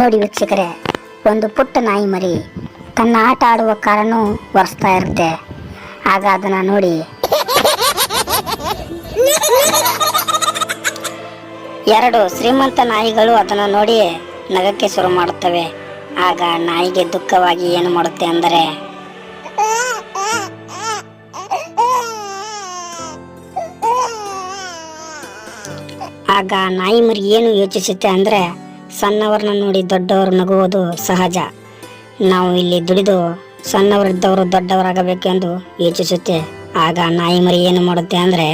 ನೋಡಿ ವೀಕ್ಷಕರೇ, ಒಂದು ಪುಟ್ಟ ನಾಯಿ ಮರಿ ತನ್ನ ಆಟ ಆಡುವ ಕಾರನ್ನು ಒರೆಸ್ತಾ ಇರುತ್ತೆ. ಆಗ ಅದನ್ನ ನೋಡಿ. ಎರಡು ಶ್ರೀಮಂತ ನಾಯಿಗಳು ಅದನ್ನು ನೋಡಿ ನಗಕ್ಕೆ ಶುರು ಮಾಡುತ್ತವೆ. ಆಗ ನಾಯಿಗೆ ದುಃಖವಾಗಿ ಏನು ಮಾಡುತ್ತೆ ಅಂದರೆ, ಆಗ ನಾಯಿ ಮರಿ ಏನು ಯೋಚಿಸುತ್ತೆ ಅಂದರೆ ಸಣ್ಣವ್ರನ್ನ ನೋಡಿ ದೊಡ್ಡವರು ನಗುವುದು ಸಹಜ ನಾವು ಇಲ್ಲಿ ದುಡಿದು ಸಣ್ಣವರಿದ್ದವರು ದೊಡ್ಡವರಾಗಬೇಕೆಂದು ಯೋಚಿಸುತ್ತೆ ಆಗ ನಾಯಿ ಮರಿ ಏನು ಮಾಡುತ್ತೆ ಅಂದರೆ.